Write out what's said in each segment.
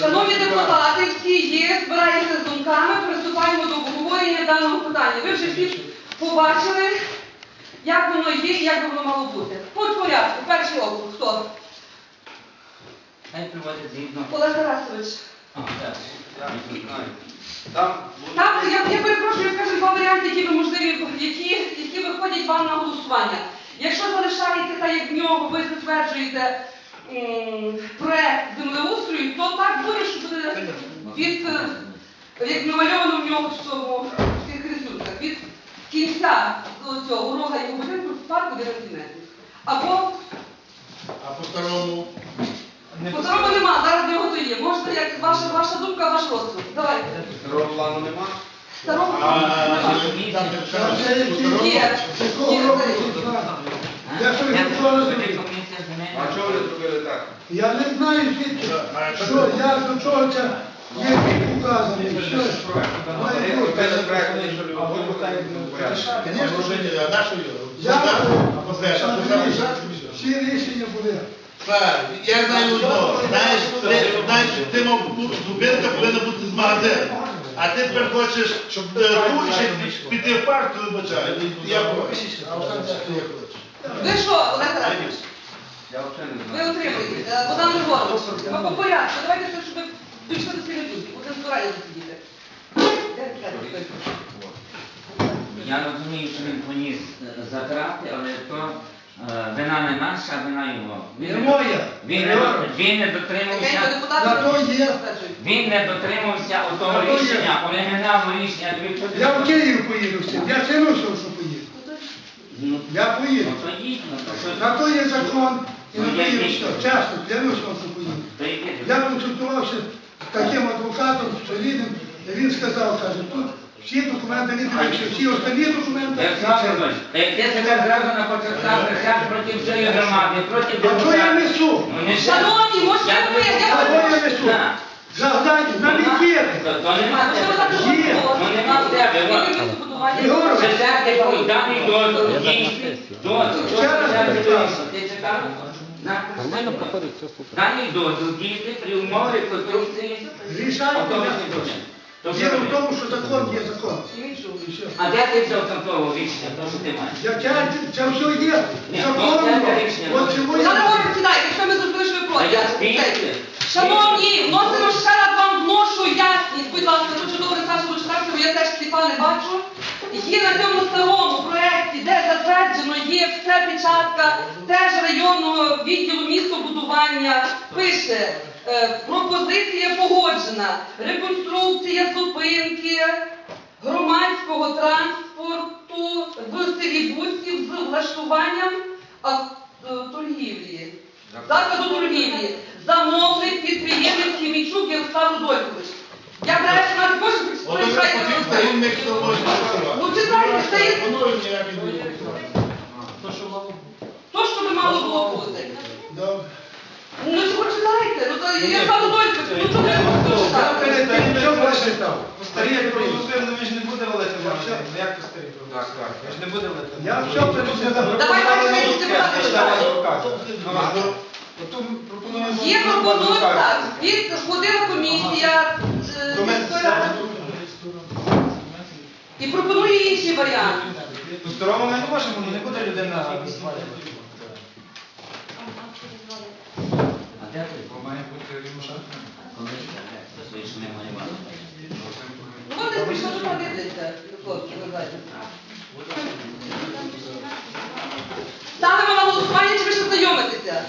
Шановні. Депутати, всі є, збираються з думками, приступаємо до обговорення даного питання. Ви вже всі побачили, як воно є і як воно мало бути. По порядку, перший округ, хто? Хай приводять згідно. Олег Тарасович. А, так. Там я, я перепрошую, я скажу два варіанти, які ви можливі, які, які виходять вам на голосування. Якщо залишаєте так, як в нього, ви затверджуєте м, проект землеустрою, то так буде, що буде від, е, як намальовано в нього в цьому в цих рисунках, від кінця цього рога його будинку в парку 19 метрів. Або А по-старому по нема, зараз в нього то є. Можете, як ваша, ваша думка, ваш розсуд. Давайте. старого плану нема. Старого а нема. Є. Я. А чого ви зробили так? Я не знаю звідки, що я до чого це є указаний. Що має бути. ви що? Я а после, всі рішення були. Так, я знаю одно, знаєш, ти, знаєш, ти мав бути, зупинка повинна бути з магазину. А ти тепер хочеш, щоб е, ту ще піти в парк, то вибачай. Я проти. Ви що, Олег не Ви отримуєте. Е, Богдан Григорович, ми по порядку. Давайте все, щоб ви дійшли до цієї думки. Будемо збирання засидіти. Я розумію, що він поніс е, затрати, але то е, вина не наша, а вина його. Він Не моя. Він не, він не дотримався. є. Він не дотримався того то є. рішення, оригінального рішення. Я в Київ поїду всім. Я синусов, що поїду. Ну, Я поїду. ну, то їдь, ну, то що? На то є закон. І Ну, то є вірю. все. Чесно, клянусь вам, що поїду. То йди. Я консультувався з таким адвокатом, солідним, і він сказав, каже, тут всі документи дивився, всі останні документи. Ярослав Іванович, та як ти себе зразу на початках кричав проти всієї громади, проти А що я несу? Ну, не Шановні, може, Я я тобі? А що я несу? На. Завдання, на відвіри. То- То нема що ви так тебе. Є. Ну, нема тебе, от. Ігор, Це всяке даний дозвіл, дійсний дозвіл. Ще раз Що питаю. дозвіл? Ти читав? Нормально проходить, все супер. Даний дозвіл дійсний при умові конструкції Рішаю, автобусних доріг. То в тому, що закон є закон. А де ти взяв такого рішення, то що ти маєш? Я це, це все є. Ні, Закон. ну, це рішення. От чому Богдан я... Григорович, сідайте, якщо ми зрозуміли, що ви А проти. я. Шановні, вносимо ще раз вам вношу ясність, будь ласка, дуже добре Сашу читати, бо я теж сліпа не бачу. Є на цьому старому проєкті, де затверджено, є все печатка теж районного відділу містобудування, пише пропозиція погоджена, реконструкція зупинки громадського транспорту в селі Бустів з влаштуванням е, торгівлі. Закладу торгівлі. Замовник підприємець Хімічук Ярослав Рудольфович. Я просто. старинник, хто може Ну читайте, це є Пропоную ніякий не то, що би мало було бути. Добре. Ну ж прочитайте, ну то ну чого не Я. Старі проголосуємо, ви ж не буде валити машини. Ну як то старі Так, так. Ви ж не буде валити. Я все перечитав. Давай, давай, давай, давай. Є пропонують так, від ходила комісія і пропонує інший варіант. По старому ми не можемо, ну, не буде людина свалювати. А де ти? Має бути рівно. Комісія, де? Це своє, що немає. Ну вони пішли до дивляться, хлопці, назад. Ставимо на голосування, чи ви ще знайомитеся?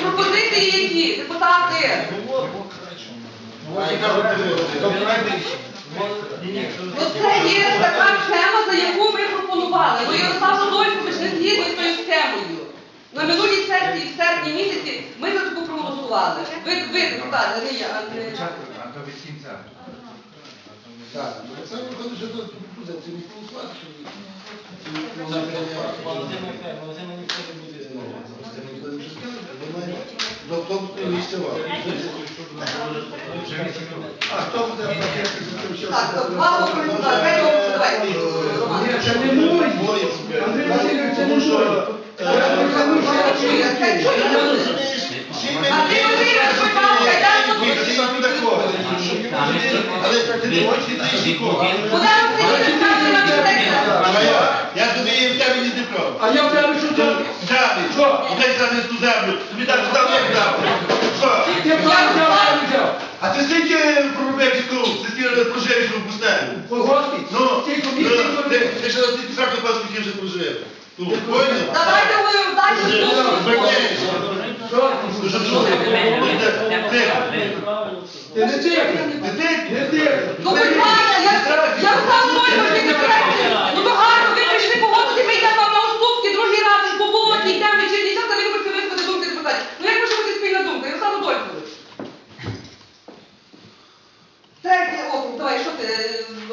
Пропозиції які? Депутати. Ну це є така схема, за яку ми пропонували. Ну Ярослав Рудольфович не згідний з тою схемою. На минулій сесії, в серпні місяці, ми за. Ви, ви депутати, не я, а не... Так, ну, це виходить, що тут пропозиція не голосувати, що ви- До автобусної місця. А хто буде платити за це все? Так, то два голоси за, третій голос давайте. Роман. Ні, це не мої. Андрій Васильович, це не мої. Я прикладу, що Я тобі в тебе не диплом. А я в тебе що то? Далі, що? Дай зараз ту землю. Тобі так дав, як дав. Що? Ти план взяв, а ти скільки проробив тут? Скільки проживеш у пустелі? Колгоспі? Ну, ну, ти, ти ще раз ти писав, хто скільки вже прожив. Ну? Давайте ви далі слухайте. Що? Дуже чудо. Ти не тикай. Не ти? Не тикай. Ну, будь ласка, я, я сам проекти. Ну, то гарно, ви прийшли погодити, ми йдемо вам на уступки, другий раз, по поводі, йдемо час, а ви хочете висказати думки депутатів. Ну, як може бути спільна думка? Ярослав Адольфович. Третє округ, давай, що ти,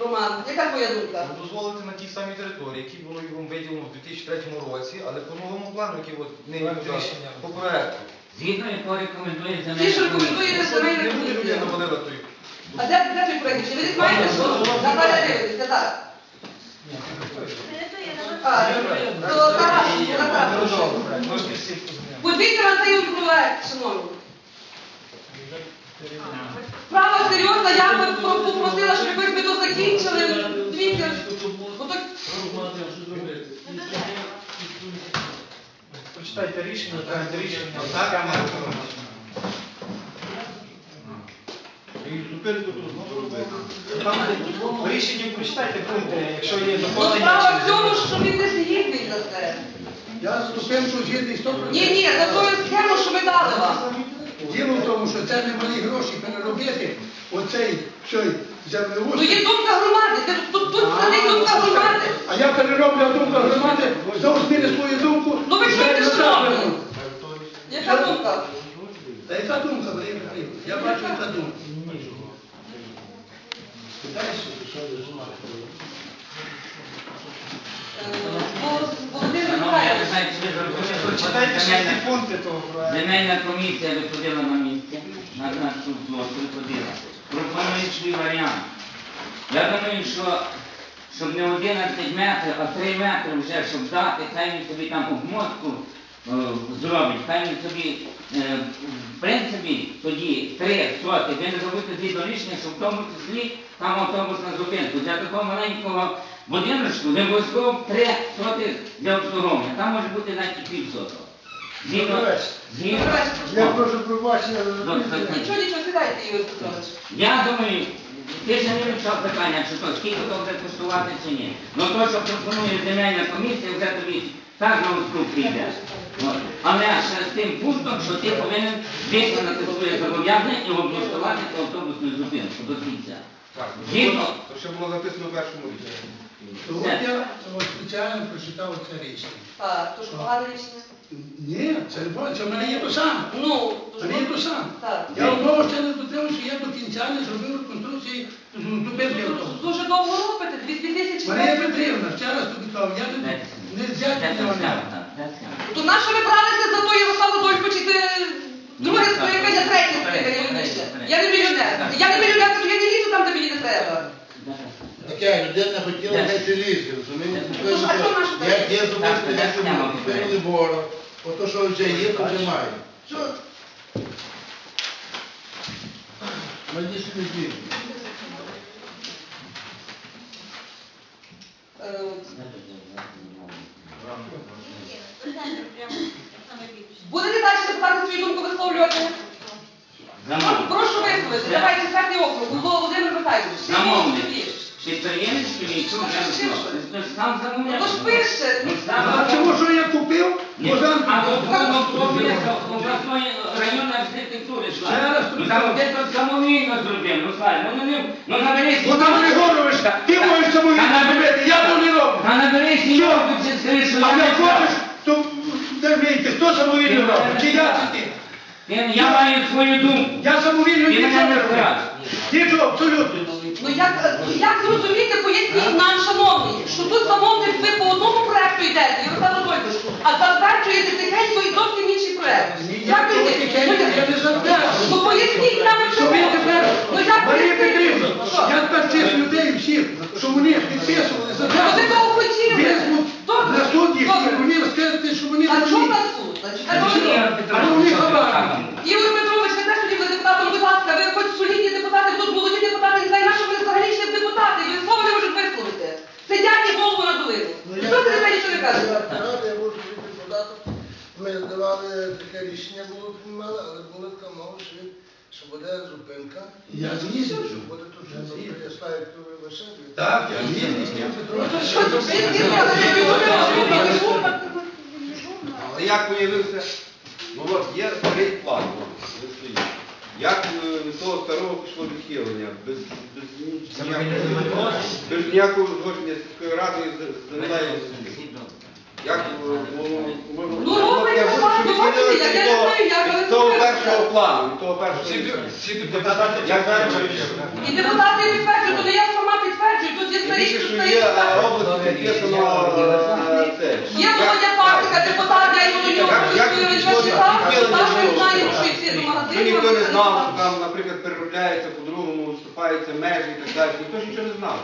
Роман, яка твоя думка? Дозволити на тій самій території, які було йому виділено в 2003 році, але по новому плану, який от не рішення по проекту. Згідно якого рекомендує Ті, що земельна рекомендуєте комісія. земельна Не буде людина комісія. валила той. А де, де той проект? Ви десь маєте що? Наталя дивитися, так. А, то на шановні. Справа серйозна, я би попросила, щоб ми то закінчили. Дивіться, отак Прочитайте рішення, так, рішення. Так, Там в прочитайте пункти, якщо є Ну, доповнення. справа в тому, що він не згідний за це. Я з Лукенко згідний 100%. Ні, ні, за тою схему, що ми дали вам. Діло в тому, що це не малі гроші переробити оцей цей Ну є думка громади, це тут, тут сидить думка громади. А я перероблю думку громади, знову зміни свою думку. Ну ви чуєте, шановні? верну. Яка думка? Та яка думка, Марія? Я бачу, яка думка. Питаєшся, що? Е, Володимир Михайлович. що земельна- пункти того проекту. Земельна комісія виходила на місце, на нашу площу виходила. Пропонують свій варіант. Я думаю, що щоб не 11 метрів, а 3 метри вже, щоб дати, хай він собі там обмотку е, зробить, хай він собі, е, в принципі, тоді 3 соти, ви не зробите дві дорічні, щоб в тому числі там автобусна зупинка. Для такого маленького будиночку не обов'язково 3 соти для обслуговування. Там може бути навіть і пів. Згідно, згідно, Я прошу пробачення. Добре, Нічого, нічого, сідайте, Ігор Петрович. я думаю, ти ще не вивчав питання, чи то скільки то буде коштувати чи ні. Ну то, що пропонує земельна комісія, вже тобі так на уступки йде. От. Але ще з тим пунктом, що ти повинен виконати своє зобов'язання і облаштувати цю автобусну зупинку до кінця. Так, Згідно. то ще було записано в першому рішенні. От я от спеціально прочитав це рішення. Так, то ж погане рішення. Ні, це не правда, це в мене є то саме. Ну, то В ж мене є то саме. Так. Я одного ще не дотримав, що я до кінця не зробив реконструкції зупинки автобусу. Дуже довго робите, 200 тисяч Марія метрів. Петрівна, ще раз тобі кажу, я не, не взяти не. То на що ви бралися за той Ярослав Адольфович, чи це друге Ні, так. скликання, третє скликання вірніше? Я не мільйонер. Я не мільйонер, то я не лізу там, де мені не треба. Таке, людина хотіла геть лізти, розумієте? Ну, а що наша Як є так, як зробити, бору. Ото, що вже є, то вже має. Що? Не діє. Е, Будете далі депутати свою думку висловлювати? Прошу висловити. Давайте четвертий округ. Було Володимир Михайлович. Замовник. Підприємець, що вже сам Ну замовляє. ж пише. Ну, А чому що я купив? Ні, а обласної районної архітектури, Ще раз Ну там де то самовільно зробив, ну Слава, ну не, ну наберись. Богдан Григорович, ти можеш самовільно зробити, я то не роблю. Та наберись що А я не не хочеш, то дивіться, хто самовільно робить? Чи я, чи ти? Я, я маю свою думку. Я самовільно Ти мене нічого не не роблю. Нічого, абсолютно. Ну як, ну, як зрозуміти, поясніть нам, шановні, що тут замовник ви по одному проекту йдете, Ярослав Анатольович, а затверджуєте тихенько і зовсім інший проект. Як ви тихенько я не затверджую. Ну поясніть нам, що ви тепер, Ну як Марія пояснити? Петрівна, Що? я тепер цих людей всіх, що вони підписували за Ну, ви того хотіли. візьмуть Добре. на суд їх, Добре. і вони розкажете, що вони А що дурні. на суд? Значить, а що? А вони хабарні. Ігор Петрович, ви теж тоді були депутатом, будь ласка, ви хоч солідні депутати, тут молоді депутати, не знаю, на що ви взагалі ще депутати, ви слово не можуть висловити. Сидять і голову надулили. Що ти за нічого не кажеш? Ради, я можу прийти податок. Ми давали таке рішення було приймали, але була що, він- що буде зупинка. Я згідний. Що буде тут, я знаю, хто ви лише. Так, я згідний з тим, Ну сказали? Але як виявився, ну от є старий план, він стоїть. Як е, від того старого пішло відхилення, без, без, ніякого, без ніякого згодження з сільською радою з з землею. Як е, Ну, робить я ну, від я не того- знаю, як, але від того це першого плану, від того першого рішення. Як І депутати підтверджують, то не я сама підтверджую, тут є старі, Більше, тут що старі є е, депутати. область, написано е, це. Є Володя Пасика, депутат, я його до нього Як- як коли пішло ви читав, так? ми Як знаємо, що всі до Що магазину. ніхто не знав. що там, наприклад, переробляється по-другому, вступаються межі і так далі. Ніхто ж нічого не знав.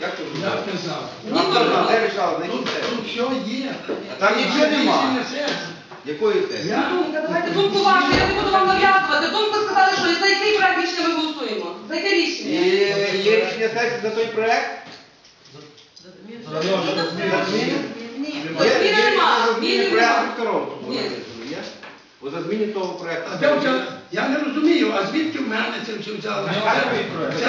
Як це Я знав? не знав. Там хто де Тут, тут все є. А там нічого нема. Якої це? Я Думка, давайте думку вашу, я не буду вам нав'язувати. Думку сказали, що за який проект рішення ми голосуємо? За яке І рішення? є рішення сесії за той проект? За зміни? Зміни нема, За зміни зміни нема. проекту тут Ні. є? Бо за зміни того проекту. А де? Я не розумію, а звідки в мене це все взяли? Це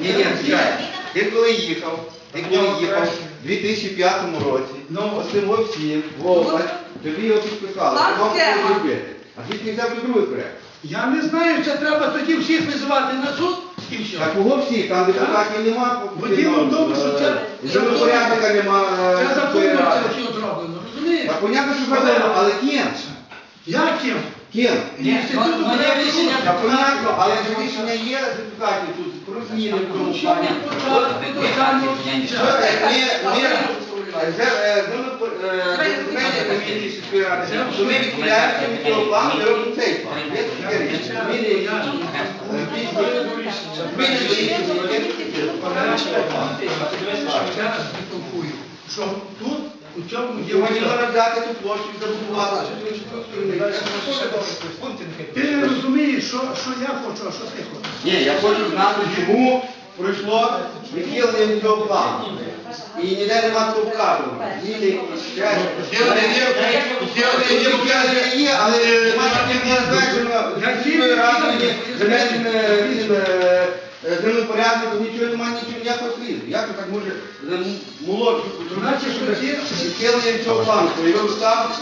Ні, ні, чекай. Ти коли їхав, ти коли їхав у 2005 році, Ну. оцим всім, в область, тобі його підписали, ти мав схема. зробити. А звідки взяв ти другий проект? Я не знаю, це треба тоді всіх визивати на суд і все. Так кого всі, там депутатів нема, Бо діло в тому, що це- і землепорядника нема. е, Це законно ради. це все зроблено, розумієш? Так понятно, що зроблено, але ким? Я ким? Ким? Інституту рішення. Так понятно, але ж рішення є депутатів тут про зміни в тому плані. До самого кінця. Що ми відхиляємося від цього плану, робимо цей план. Е, тут у цьому є взяти цю площу і забудувати. Ти розумієш, що я хочу, а що ти хочеш. Ні, я хочу знати, чому пройшло відхилення від цього плану. І ніде нема цього. Є, є, Відхилення є, але немає таких затверджено радою, земельним е, цим, е, е, землепорядником, нічого немає, нічого ніякого сліду. Як так може молодшу Значить, що ці відхилення від цього плану, що його став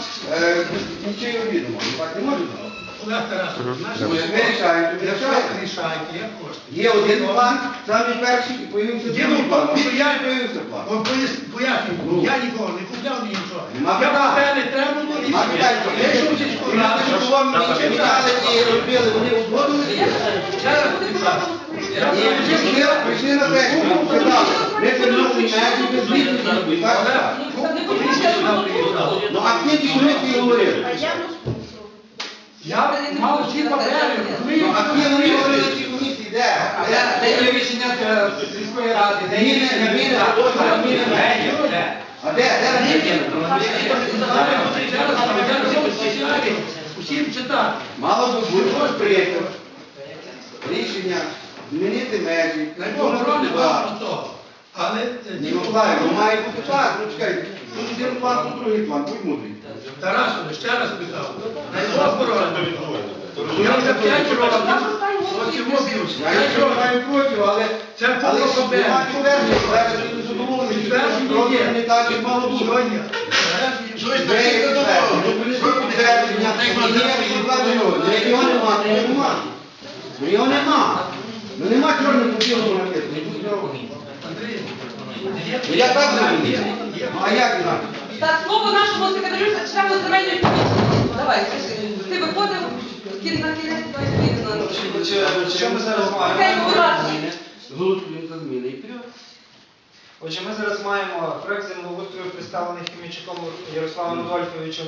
нічого відомо. Ну, Так не може бути. Олег Тарасович, Ми наші рішаємо, Якщо рішаємо. рішаєте, як хочете. Є один план, самий перший, і появився Діло другий в план. тому, що я- І появився план. От пояс- пояснюю, Ну. я нікого не купляв ні нічого. Нема Я питань. про те не треба було і А все. питань, Я йшов в сільську раду. що вам міняли і робили, вони узгодили? Ні, прийшли, прийшли на сесію, сказали, ми переносимо межі без відповіді. Так, так. Не потрібно. Ну, а ті чоловіки говорили. Я мав всі папери, де? Де? Де є рішення сільської ради, де є ось. А де? Де вони? Усім читати. Мало би бути ось прийнято рішення змінити межі. Але е, Не Миколаїв, має бути так, ну чекай, тут один план, тут другий план, будь мудрий. Тарасове, ще раз питав. Дай Бог борони. Я вже п'ять років. Ось цього. Я нічого маю проти, але Це немає підтвердження, зараз він не задоволений, Підтвердження є. не так, як мало бути. Щось таке підтвердження? Ну, підтвердження, ніяких підтверджень. Ну, його нема, то нема. Ну його нема. Ну нема чорних. Ну, будь. Андрій, Ну я так. Ну а як інакше? Так, слово нашому секретарю члену земельної комісії. Давай, скажи, ти виходив кін- на кінець, давай, кін- на- Що ми зараз маємо? Зміни і вперед. Отже, ми зараз маємо проект землеустрою, представлений Хімічуком Ярославом Рудольфовичем.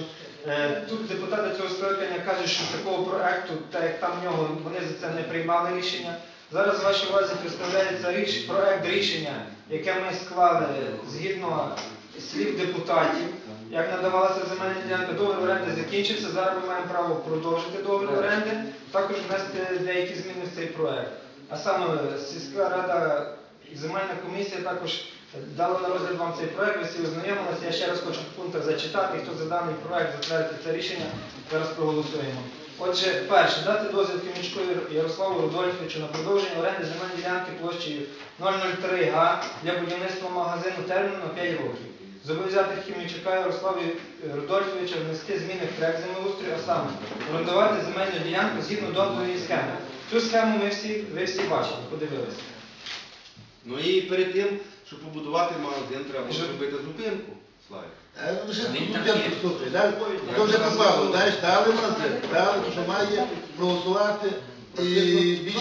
Е, Тут депутати цього скликання кажуть, що такого проекту, так як там в нього, вони за це не приймали рішення. Зараз вашій увазі представляється ріш, проект рішення, яке ми склали згідно слів депутатів. Як надавалася земельна ділянка, договір оренди закінчився. Зараз ми маємо право продовжити договір оренди, також внести деякі зміни в цей проект. А саме сільська рада і земельна комісія також дала на розгляд вам цей проект, ви всі ознайомилися. Я ще раз хочу в пунктах зачитати, хто за даний проект затвердити це рішення, зараз проголосуємо. Отже, перше, дати дозвіл Хімічку Ярославу Рудольфовичу на продовження оренди земельної ділянки площею 003 га для будівництва магазину терміну на 5 років. Зобов'язати Хімічука Ярославу Рудольфовича внести зміни в проект землеустрою, а саме орендувати земельну ділянку згідно договорної схеми. Цю схему ми всі, ви всі бачили, подивилися. Ну і перед тим, щоб побудувати магазин, треба зробити зупинку. Славі. Е, ну? То вже попало, знаєш, дали магазин, дали, що має проголосувати і.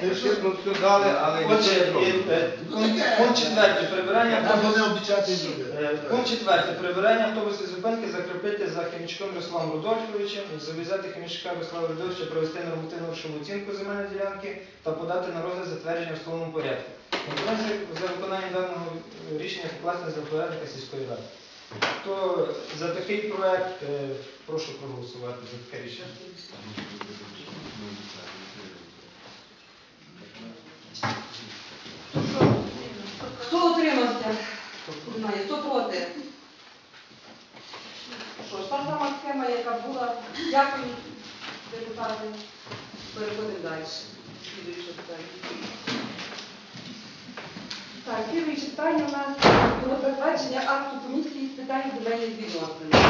Ти що? Чесно, все дали, але Отже, не е, е, пункт пункт четвертий. Прибирання Там вони автобусів. обіцяти і зробити. Е, Пункт четвертий. Прибирання автобусної зупинки закріпити за Хімічком Русланом Рудольфовичем, зобов'язати Хімічка Руслана Рудольфовича провести нормативну грошову оцінку земельної ділянки та подати на розгляд затвердження в словному порядку. За виконання даного рішення покласти за порядника сільської ради. Хто за такий проект, е, прошу проголосувати за таке рішення. Хто утримався? Немає. Хто проти? Що ж, та сама схема, яка була. Дякую, депутати. Переходимо далі. Слідуюче питання. Так, слідуюче питання у нас було затвердження акту комісії з питань земельних відносин.